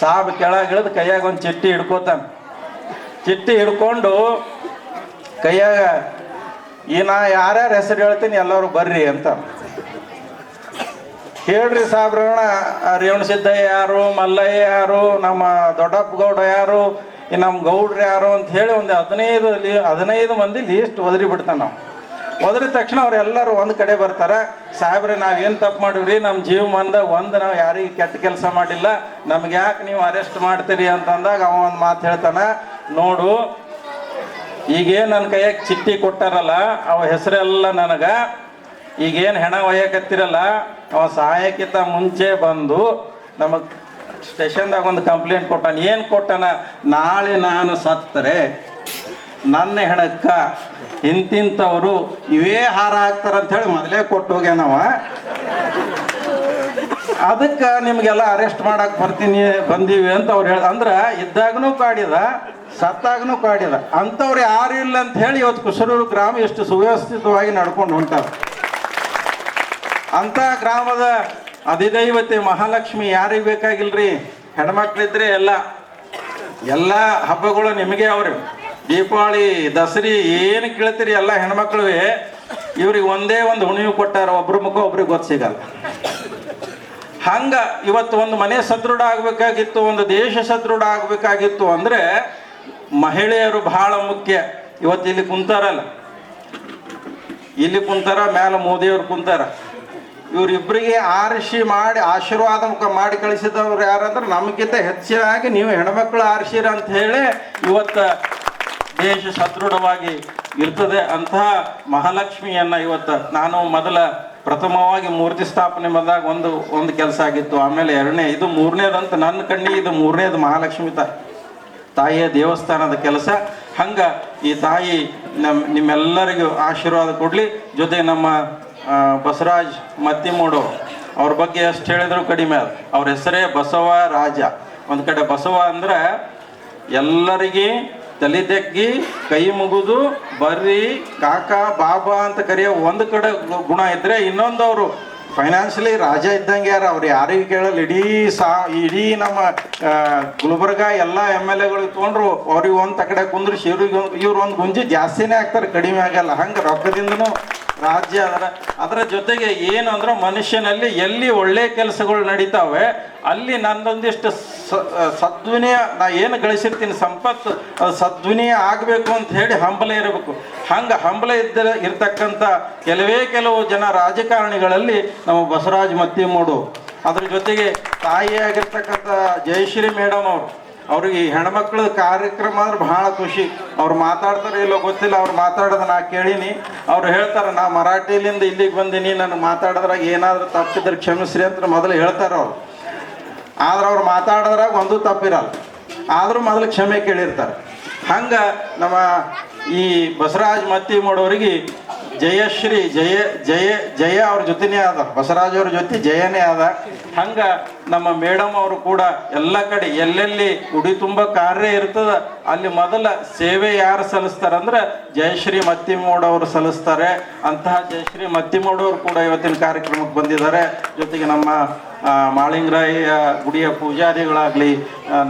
ಸಾಬ್ ಕೆಳಗಿಳಿದು ಕೈಯಾಗ ಒಂದು ಚಿಟ್ಟಿ ಹಿಡ್ಕೋತಾನ. ಚಿಟ್ಟಿ ಹಿಡ್ಕೊಂಡು ಕೈಯಾಗ ಈ ನಾ ಯಾರ್ಯಾರ ಹೆಸರು ಹೇಳ್ತೀನಿ ಎಲ್ಲರೂ ಬರ್ರಿ ಅಂತ. ಹೇಳ್ರಿ ಸಾಬ್ರಣ್ಣ ರೇವಣ ಸಿದ್ದಯ್ಯ ಯಾರು, ಮಲ್ಲಯ್ಯ ಯಾರು, ನಮ್ಮ ದೊಡ್ಡಪ್ಪ ಗೌಡ ಯಾರು, ಈ ನಮ್ಮ ಗೌಡ್ರು ಯಾರು? ಅಂತ ಹೇಳಿ ಒಂದು ಹದಿನೈದು ಲೀ, ಹದಿನೈದು ಮಂದಿ ಲೀಸ್ಟ್ ಒದರಿ ಬಿಡ್ತಾನೆ ನಾವು ಒದರಿದ ತಕ್ಷಣ ಅವರೆಲ್ಲರೂ ಒಂದು ಕಡೆ ಬರ್ತಾರೆ, ಸಾಹೇಬ್ರೆ ನಾವೇನು ತಪ್ಪು ಮಾಡಿವ್ರಿ? ನಮ್ಮ ಮಂದ ಒಂದು ನಾವು ಯಾರಿಗೆ ಕೆಟ್ಟ ಕೆಲಸ ಮಾಡಿಲ್ಲ. ನಮ್ಗೆ ಯಾಕೆ ನೀವು ಅರೆಸ್ಟ್ ಮಾಡ್ತೀರಿ? ಅಂತಂದಾಗ ಅವ ಒಂದು ಮಾತು ಹೇಳ್ತಾನೆ, ನೋಡು, ಈಗೇನು ನನ್ನ ಕೈಯಾಗ ಚಿಟ್ಟಿ ಕೊಟ್ಟಾರಲ್ಲ, ಅವ ಹೆಸರೆಲ್ಲ ನನಗೆ. ಈಗೇನು ಹೆಣ ಒಯ್ಯಕತ್ತಿರಲ್ಲ, ಅವ ಸಹಾಯಕ್ಕಿಂತ ಮುಂಚೆ ಬಂದು ನಮಗೆ ಸ್ಟೇಷನ್ದಾಗ ಒಂದು ಕಂಪ್ಲೇಂಟ್ ಕೊಟ್ಟಾನ. ಏನು ಕೊಟ್ಟಾನ? ನಾಳೆ ನಾನು ಸತ್ತರೆ, ನನ್ನ ಹೆಣಕ್ಕ ಇಂತಿಂಥವ್ರು ಇವೇ ಹಾರ ಹಾಕ್ತಾರಂತ ಹೇಳಿ ಮೊದಲೇ ಕೊಟ್ಟು ಹೋಗ್ಯಾನವ ಅದಕ್ಕೆ ನಿಮಗೆಲ್ಲ ಅರೆಸ್ಟ್ ಮಾಡಕ್ ಬರ್ತೀನಿ, ಬಂದೀವಿ ಅಂತ ಅವ್ರು ಹೇಳ, ಅಂದ್ರೆ ಇದ್ದಾಗನೂ ಕಾಡಿದ, ಸತ್ತಾಗನೂ ಕಾಡಿದ. ಅಂಥವ್ರು ಯಾರು ಇಲ್ಲ ಅಂತ ಹೇಳಿ ಇವತ್ತು ಕುಸರೂರು ಗ್ರಾಮ ಎಷ್ಟು ಸುವ್ಯವಸ್ಥಿತವಾಗಿ ನಡ್ಕೊಂಡು ಹೊಂಟಾರ. ಅಂತ ಗ್ರಾಮದ ಅಧಿದೈವತೆ ಮಹಾಲಕ್ಷ್ಮಿ ಯಾರಿಗೆ ಬೇಕಾಗಿಲ್ರಿ? ಹೆಣ್ಮಕ್ಳಿದ್ರೆ ಎಲ್ಲ ಎಲ್ಲ ಹಬ್ಬಗಳು ನಿಮಗೆ ಅವ್ರಿ. ದೀಪಾವಳಿ, ದಸರಿ ಏನು ಕೇಳ್ತೀರಿ ಎಲ್ಲ ಹೆಣ್ಮಕ್ಳು ಇವ್ರಿಗೆ ಒಂದೇ ಒಂದು ಹುಣಿವು ಕೊಟ್ಟಾರ, ಒಬ್ರ ಮುಖ, ಒಬ್ರಿಗೆ ಗೊತ್ತು ಸಿಗಲ್ಲ. ಹಂಗ ಇವತ್ತು ಒಂದು ಮನೆ ಸದೃಢ ಆಗ್ಬೇಕಾಗಿತ್ತು ಒಂದು ದೇಶ ಸದೃಢ ಆಗ್ಬೇಕಾಗಿತ್ತು ಅಂದ್ರೆ ಮಹಿಳೆಯರು ಬಹಳ ಮುಖ್ಯ. ಇವತ್ತು ಇಲ್ಲಿ ಕುಂತಾರಲ್ಲ. ಇಲ್ಲಿ ಕುಂತಾರ, ಮ್ಯಾಲ ಮೋದಿಯವ್ರು ಕುಂತಾರ. ಇವ್ರಿಬ್ರಿಗೆ ಆರಿಸಿ ಮಾಡಿ, ಆಶೀರ್ವಾದ ಮಾಡಿ ಕಳಿಸಿದವ್ರು ಯಾರಂದ್ರೆ ನಮಗಿಂತ ಹೆಚ್ಚಿನಾಗಿ ನೀವು ಹೆಣ್ಮಕ್ಳು ಆರಿಸಿರ ಅಂತ ಹೇಳಿ ಇವತ್ತು ದೇಶ ಸದೃಢವಾಗಿ ಇರ್ತದೆ ಅಂತಹ ಮಹಾಲಕ್ಷ್ಮಿಯನ್ನ ಇವತ್ತು ನಾನು ಮೊದಲ ಪ್ರಥಮವಾಗಿ ಮೂರ್ತಿ ಸ್ಥಾಪನೆ ಬಂದಾಗ ಒಂದು ಒಂದು ಕೆಲಸ ಆಗಿತ್ತು. ಆಮೇಲೆ ಎರಡನೇ, ಇದು ಮೂರನೇದಂತ ನನ್ನ ಕಣ್ಣಿ ಇದು ಮೂರನೇದು ಮಹಾಲಕ್ಷ್ಮಿ ತಾಯಿ. ತಾಯಿಯ ದೇವಸ್ಥಾನದ ಕೆಲಸ. ಹಂಗ ಈ ತಾಯಿ ನಮ್, ನಿಮ್ಮೆಲ್ಲರಿಗೂ ಆಶೀರ್ವಾದ ಕೊಡ್ಲಿ. ಜೊತೆ ನಮ್ಮ ಬಸವರಾಜ್ ಬಸವರಾಜ್ ಮತ್ತಿಮೂಡು, ಅವ್ರ ಬಗ್ಗೆ ಎಷ್ಟು ಹೇಳಿದ್ರು ಕಡಿಮೆ ಅದು. ಅವ್ರ ಹೆಸರೇ ಬಸವ ರಾಜ. ಒಂದು ಕಡೆ ಬಸವ ಅಂದ್ರೆ ಎಲ್ಲರಿಗೆ ತಲೆ ತೆಗ್ಗಿ, ಕೈ ಮುಗಿದು, ಬರ್ರಿ, ಕಾಕ, ಬಾಬಾ ಅಂತ ಕರೆಯೋ ಒಂದು ಕಡೆ ಗುಣ ಇದ್ರೆ ಇನ್ನೊಂದು ಅವರು ಫೈನಾನ್ಷಿಯಲಿ ರಾಜ ಇದ್ದಂಗೆ ಯಾರು? ಅವ್ರು ಯಾರಿಗೆ ಕೇಳಲ್ಲ. ಇಡೀ ಸಾ, ಇಡೀ ನಮ್ಮ ಗುಲ್ಬರ್ಗ ಎಲ್ಲ ಎಂ ಎಲ್ ಎಗಳು ತೊಗೊಂಡ್ರು ಅವ್ರಿಗೆ ಒಂದು ತಕಡೆ ಕುಂದ್ರಿಸಿ ಇವ್ರಿಗೆ ಇವ್ರು ಒಂದು ಗುಂಜಿ ಜಾಸ್ತಿನೇ ಆಗ್ತಾರೆ, ಕಡಿಮೆ ಆಗಲ್ಲ. ಹಂಗೆ ರೊಕ್ಕದಿಂದನೂ ರಾಜ್ಯ ಅದರ ಅದರ ಜೊತೆಗೆ ಏನು ಅಂದ್ರೆ ಮನುಷ್ಯನಲ್ಲಿ ಎಲ್ಲಿ ಒಳ್ಳೆ ಕೆಲಸಗಳು ನಡೀತಾವೆ, ಅಲ್ಲಿ ನನ್ನೊಂದಿಷ್ಟು ಸ- ಸದ್ವಿನಿಯ, ನಾ ಏನು ಗಳಿಸಿರ್ತೀನಿ ಸಂಪತ್ತು ಸದ್ವಿನಿಯ ಆಗಬೇಕು ಅಂತ ಹೇಳಿ ಹಂಬಲ ಇರಬೇಕು. ಹಂಗೆ ಹಂಬಲ ಇದ್ದ ಇರ್ತಕ್ಕಂಥ ಕೆಲವೇ ಕೆಲವು ಜನ ರಾಜಕಾರಣಿಗಳಲ್ಲಿ ನಮ್ಮ ಬಸವರಾಜ್ ಮತ್ತಿಮೂಡು ಅದ್ರ ಜೊತೆಗೆ ತಾಯಿಯಾಗಿರ್ತಕ್ಕಂಥ ಜಯಶ್ರೀ ಮೇಡಮ್ ಅವರು ಅವ್ರಿಗೆ ಈ ಹೆಣ್ಮಕ್ಳ ಕಾರ್ಯಕ್ರಮ ಅಂದ್ರೆ ಬಹಳ ಖುಷಿ. ಅವ್ರು ಮಾತಾಡ್ತಾರೆ ಇಲ್ಲೋ ಗೊತ್ತಿಲ್ಲ, ಅವ್ರು ಮಾತಾಡೋದು ನಾ ಕೇಳೀನಿ. ಅವ್ರು ಹೇಳ್ತಾರೆ, ನಾ ಮರಾಠಿಲಿಂದ ಇಲ್ಲಿಗೆ ಬಂದೀನಿ ನಾನು ಮಾತಾಡಿದ್ರಾಗ ಏನಾದರೂ ತಪ್ಪಿದ್ರೆ ಕ್ಷಮಿಸ್ರಿ ಅಂತ ಮೊದಲು ಹೇಳ್ತಾರೆ ಅವ್ರು. ಆದ್ರೆ ಅವ್ರು ಮಾತಾಡೋದ್ರಾಗ ಒಂದು ತಪ್ಪಿರಲ್ಲ. ಆದರೂ ಮೊದಲು ಕ್ಷಮೆ ಕೇಳಿರ್ತಾರೆ. ಹಂಗೆ ನಮ್ಮ ಈ ಬಸವರಾಜ್ ಮತ್ತಿ ಮಾಡೋರಿಗೆ ಜಯಶ್ರೀ, ಜಯ ಜಯ ಜಯ ಅವ್ರ ಜೊತೆನೇ ಅದ ಬಸವರಾಜ್ ಅವ್ರ ಜೊತೆ ಜಯನೇ ಅದ ಹಂಗ ನಮ್ಮ ಮೇಡಮ್ ಅವರು ಕೂಡ ಎಲ್ಲ ಕಡೆ ಎಲ್ಲೆಲ್ಲಿ ಉಡಿ ತುಂಬ ಕಾರ್ಯ ಇರ್ತದ, ಅಲ್ಲಿ ಮೊದಲ ಸೇವೆ ಯಾರು ಸಲ್ಲಿಸ್ತಾರಂದ್ರೆ ಜಯಶ್ರೀ ಮತ್ತಿಮೋಡ್ ಅವರು ಸಲ್ಲಿಸ್ತಾರೆ. ಅಂತಹ ಜಯಶ್ರೀ ಮತ್ತಿಮೋಡ್ ಅವರು ಕೂಡ ಇವತ್ತಿನ ಕಾರ್ಯಕ್ರಮಕ್ಕೆ ಬಂದಿದ್ದಾರೆ. ಜೊತೆಗೆ ನಮ್ಮ ಮಾಳಿಂಗರಾಯ ಗುಡಿಯ ಪೂಜಾರಿಗಳಾಗಲಿ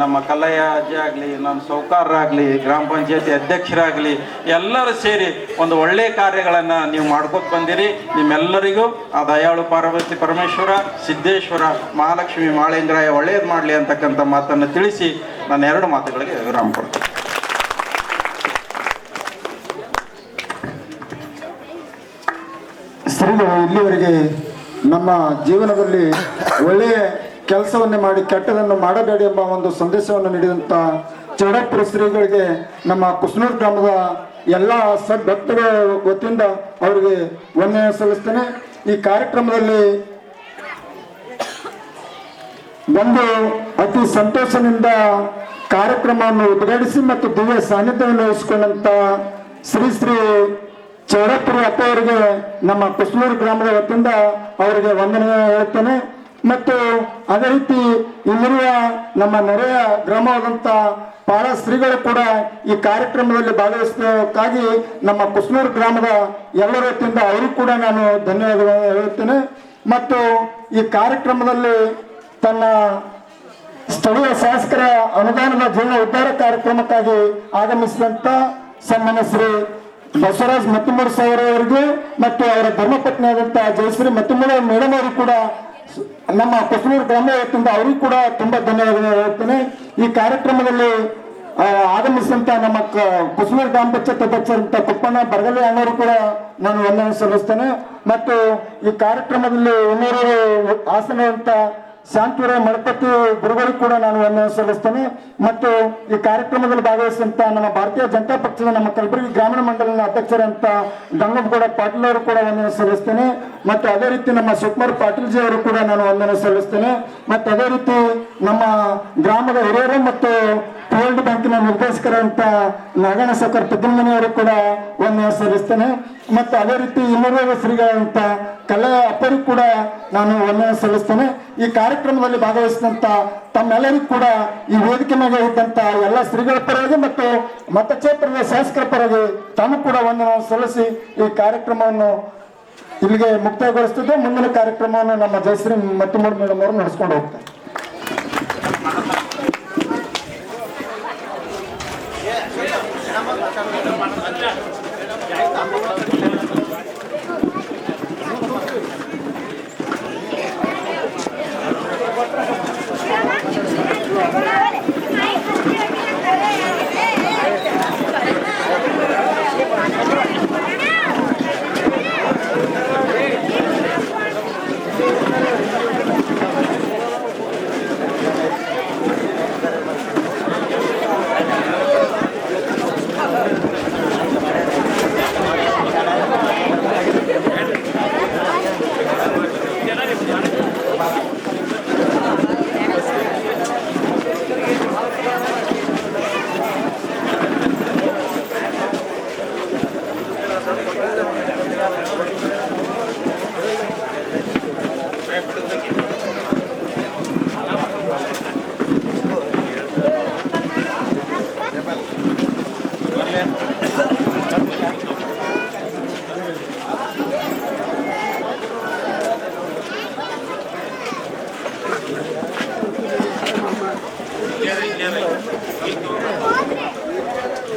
ನಮ್ಮ ಕಲ್ಲಯ್ಯ ಅಜ್ಜಿ ಆಗಲಿ, ನಮ್ಮ ಸೌಕಾರರಾಗಲಿ, ಗ್ರಾಮ ಪಂಚಾಯತಿ ಅಧ್ಯಕ್ಷರಾಗಲಿ, ಎಲ್ಲರೂ ಸೇರಿ ಒಂದು ಒಳ್ಳೆಯ ಕಾರ್ಯಗಳನ್ನು ನೀವು ಮಾಡ್ಕೊತ ಬಂದಿರಿ. ನಿಮ್ಮೆಲ್ಲರಿಗೂ ಆ ದಯಾಳು ಪಾರ್ವತಿ ಪರಮೇಶ್ವರ, ಸಿದ್ದೇಶ್ವರ, ಮಹಾಲಕ್ಷ್ಮಿ ಮಾಳಿಂಗರಾಯ ಒಳ್ಳೇದು ಮಾಡಲಿ ಅಂತಕ್ಕಂಥ ಮಾತನ್ನು ತಿಳಿಸಿ ನಾನು ಎರಡು ಮಾತುಗಳಿಗೆ ವಿರಾಮ ಕೊಡ್ತೀನಿ. ಇಲ್ಲಿವರೆಗೆ ನಮ್ಮ ಜೀವನದಲ್ಲಿ ಒಳ್ಳೆಯ ಕೆಲಸವನ್ನೇ ಮಾಡಿ ಕೆಟ್ಟದನ್ನು ಮಾಡಬೇಡಿ ಎಂಬ ಒಂದು ಸಂದೇಶವನ್ನು ನೀಡಿದಂಥ ಚೌಡಪ್ಪುರ ಶ್ರೀಗಳಿಗೆ ನಮ್ಮ ಕುಸ್ನೂರು ಗ್ರಾಮದ ಎಲ್ಲ ಸದ್ಭಕ್ತರ ವತಿಯಿಂದ ಅವರಿಗೆ ವಂದನೆ ಸಲ್ಲಿಸ್ತೇನೆ. ಈ ಕಾರ್ಯಕ್ರಮದಲ್ಲಿ ಒಂದು ಅತಿ ಸಂತೋಷದಿಂದ ಕಾರ್ಯಕ್ರಮವನ್ನು ಉದ್ಘಾಟಿಸಿ ಮತ್ತು ದಿವ್ಯ ಸಾನ್ನಿಧ್ಯವನ್ನು ವಹಿಸಿಕೊಂಡಂತ ಶ್ರೀ ಶ್ರೀ ಚೌಡಪುರಿ ಅಪ್ಪ ಅವರಿಗೆ ನಮ್ಮ ಕುಸ್ಲೂರು ಗ್ರಾಮದ ವತಿಯಿಂದ ಅವರಿಗೆ ವಂದನೆ ಹೇಳ್ತೇನೆ ಮತ್ತು ಅದೇ ರೀತಿ ಇಲ್ಲಿರುವ ನಮ್ಮ ನೆರೆಯ ಗ್ರಾಮವಾದಂಥ ಬಹಳ ಶ್ರೀಗಳು ಕೂಡ ಈ ಕಾರ್ಯಕ್ರಮದಲ್ಲಿ ಭಾಗವಹಿಸೋದಕ್ಕಾಗಿ ನಮ್ಮ ಕುಸ್ನೂರು ಗ್ರಾಮದ ಎಲ್ಲರ ವತಿಯಿಂದ ಅವರಿಗೂ ಕೂಡ ನಾನು ಧನ್ಯವಾದಗಳನ್ನು ಹೇಳುತ್ತೇನೆ. ಮತ್ತು ಈ ಕಾರ್ಯಕ್ರಮದಲ್ಲಿ ತನ್ನ ಸ್ಥಳೀಯ ಶಾಸಕರ ಅನುದಾನದ ಜೀವನ ಉದ್ಧಾರ ಕಾರ್ಯಕ್ರಮಕ್ಕಾಗಿ ಆಗಮಿಸಿದಂತ ಸನ್ಮಾನ್ಯ ಶ್ರೀ ಬಸವರಾಜ್ ಮತ್ತಿಮೂರು ಅವರಿಗೂ ಮತ್ತು ಅವರ ಧರ್ಮಪತ್ನಿಯಾದಂಥ ಜಯಶ್ರೀ ಮತ್ತಿಮೂರು ಮೇಡಮ್ ಅವರು ಕೂಡ ನಮ್ಮ ಕೊಸನೂರು ಗ್ರಾಮ ಅವರಿಗೂ ಕೂಡ ತುಂಬಾ ಧನ್ಯವಾದಗಳು ಹೇಳ್ತೇನೆ. ಈ ಕಾರ್ಯಕ್ರಮದಲ್ಲಿ ಆಗಮಿಸಿದಂತ ನಮ್ಮ ಕುಸನೂರು ಗ್ರಾಮ ಪಂಚಾಯತ್ ಅಧ್ಯಕ್ಷರಂತ ಕುಪ್ಪಣ್ಣ ಬರಗಲಿ ಅನ್ನೋರು ಕೂಡ ನಾನು ವಂದನೆ ಸಲ್ಲಿಸ್ತೇನೆ. ಮತ್ತು ಈ ಕಾರ್ಯಕ್ರಮದಲ್ಲಿ ಇನ್ನೂರು ಆಸನವಂತ ಶಾಂತಿವರ ಮಳಪತಿ ಗುರುಗಳಿಗೆ ಕೂಡ ನಾನು ವಂದನೆ ಸಲ್ಲಿಸ್ತೇನೆ. ಮತ್ತು ಈ ಕಾರ್ಯಕ್ರಮದಲ್ಲಿ ಭಾಗವಹಿಸಿದಂತ ನಮ್ಮ ಭಾರತೀಯ ಜನತಾ ಪಕ್ಷದ ನಮ್ಮ ಕಲಬುರಗಿ ಗ್ರಾಮೀಣ ಮಂಡಲದ ಅಧ್ಯಕ್ಷರಂತ ಗಂಗಪ್ಪಗೌಡ ಪಾಟೀಲ್ ಅವರು ಕೂಡ ವಂದನೆ ಸಲ್ಲಿಸ್ತೇನೆ. ಮತ್ತು ಅದೇ ರೀತಿ ನಮ್ಮ ಶಿವಕುಮಾರ್ ಪಾಟೀಲ್ ಜಿ ಅವರು ಕೂಡ ನಾನು ವಂದನೆ ಸಲ್ಲಿಸ್ತೇನೆ. ಮತ್ತು ಅದೇ ರೀತಿ ನಮ್ಮ ಗ್ರಾಮದ ಹಿರಿಯರು ಮತ್ತು ವರ್ಲ್ಡ್ ಬ್ಯಾಂಕಿನ ನಿರ್ದೇಶಕರಂತ ನಾಗಣ್ಣ ಸಕರ್ ಅವರು ಕೂಡ ವಂದನೆ ಸಲ್ಲಿಸ್ತೇನೆ. ಮತ್ತು ಅದೇ ರೀತಿ ಇನ್ನೂರ ಶ್ರೀಗಳಂತ ಕಲೆ ಅಪ್ಪರಿಗೂ ಕೂಡ ನಾನು ವಂದನೆ ಸಲ್ಲಿಸ್ತೇನೆ. ಈ ಕಾರ್ಯಕ್ರಮದಲ್ಲಿ ಭಾಗವಹಿಸಿದಂತ ತಮ್ಮೆಲ್ಲರಿಗೂ ಕೂಡ ಈ ವೇದಿಕೆ ಮೇಲೆ ಇದ್ದಂತ ಎಲ್ಲ ಶ್ರೀಗಳ ಪರವಾಗಿ ಮತ್ತು ಮತಕ್ಷೇತ್ರದ ಶಾಸಕರ ಪರವಾಗಿ ತಾನು ಕೂಡ ವಂದನೆ ಸಲ್ಲಿಸಿ ಈ ಕಾರ್ಯಕ್ರಮವನ್ನು ಇಲ್ಲಿಗೆ ಮುಕ್ತಾಯಗೊಳಿಸ್ತಿದ್ದು. ಮುಂದಿನ ಕಾರ್ಯಕ್ರಮವನ್ನು ನಮ್ಮ ಜಯಶ್ರೀ ಮತ್ತಿಮೂರು ಮೇಡಮ್ ಅವರು ನಡೆಸ್ಕೊಂಡು ಹೋಗ್ತಾರೆ.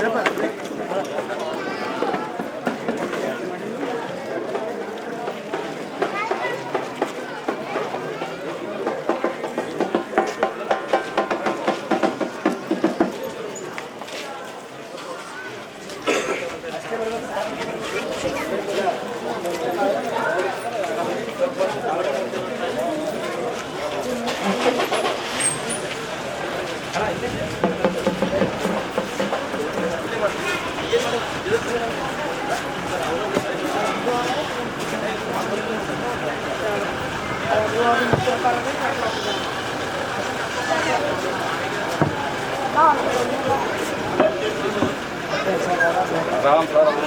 Gracias. Ram Ram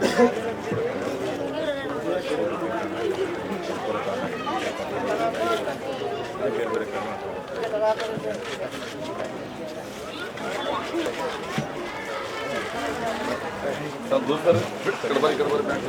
Sen dur ver. Kırbayı kırbayı ben